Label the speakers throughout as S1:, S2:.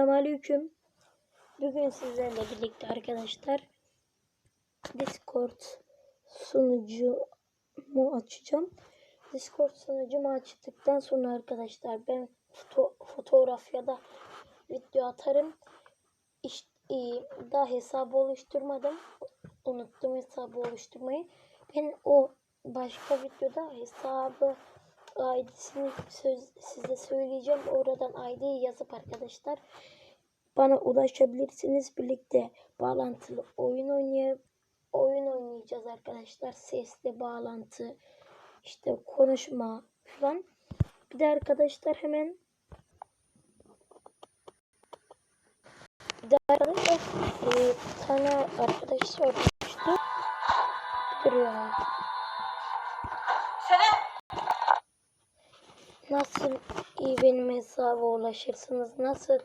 S1: Selamünaleyküm. Bugün sizlerle birlikte arkadaşlar Discord sunucumu açacağım. Discord sunucumu açtıktan sonra arkadaşlar ben foto fotoğraf ya da video atarım. İşte, daha hesabı oluşturmadım. Unuttum hesabı oluşturmayı. Ben o başka videoda hesabı ID'sini size söyleyeceğim. Oradan ID'yi yazıp arkadaşlar bana ulaşabilirsiniz. Birlikte bağlantılı oyun oynay oyun oynayacağız arkadaşlar. Sesli bağlantı, işte konuşma falan. Bir de arkadaşlar hemen bir de arkadaşlar e, tane arkadaş sormuştu. Dur ya. Nasıl iyi benim hesaba ulaşırsınız? Nasıl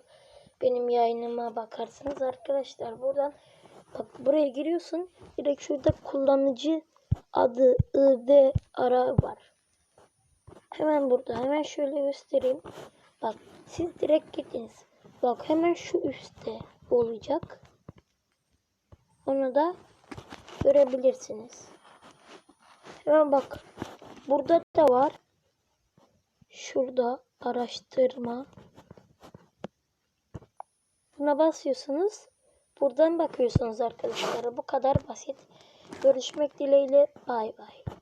S1: benim yayınıma bakarsınız arkadaşlar? Buradan bak buraya giriyorsun. Direkt şurada kullanıcı adı ID ara var. Hemen burada. Hemen şöyle göstereyim. Bak siz direkt gittiniz. Bak hemen şu üstte olacak. Onu da görebilirsiniz. Hemen bak. Burada da var. Şurada araştırma. Buna basıyorsunuz. Buradan bakıyorsunuz arkadaşlar. Bu kadar basit. Görüşmek dileğiyle. Bay bay.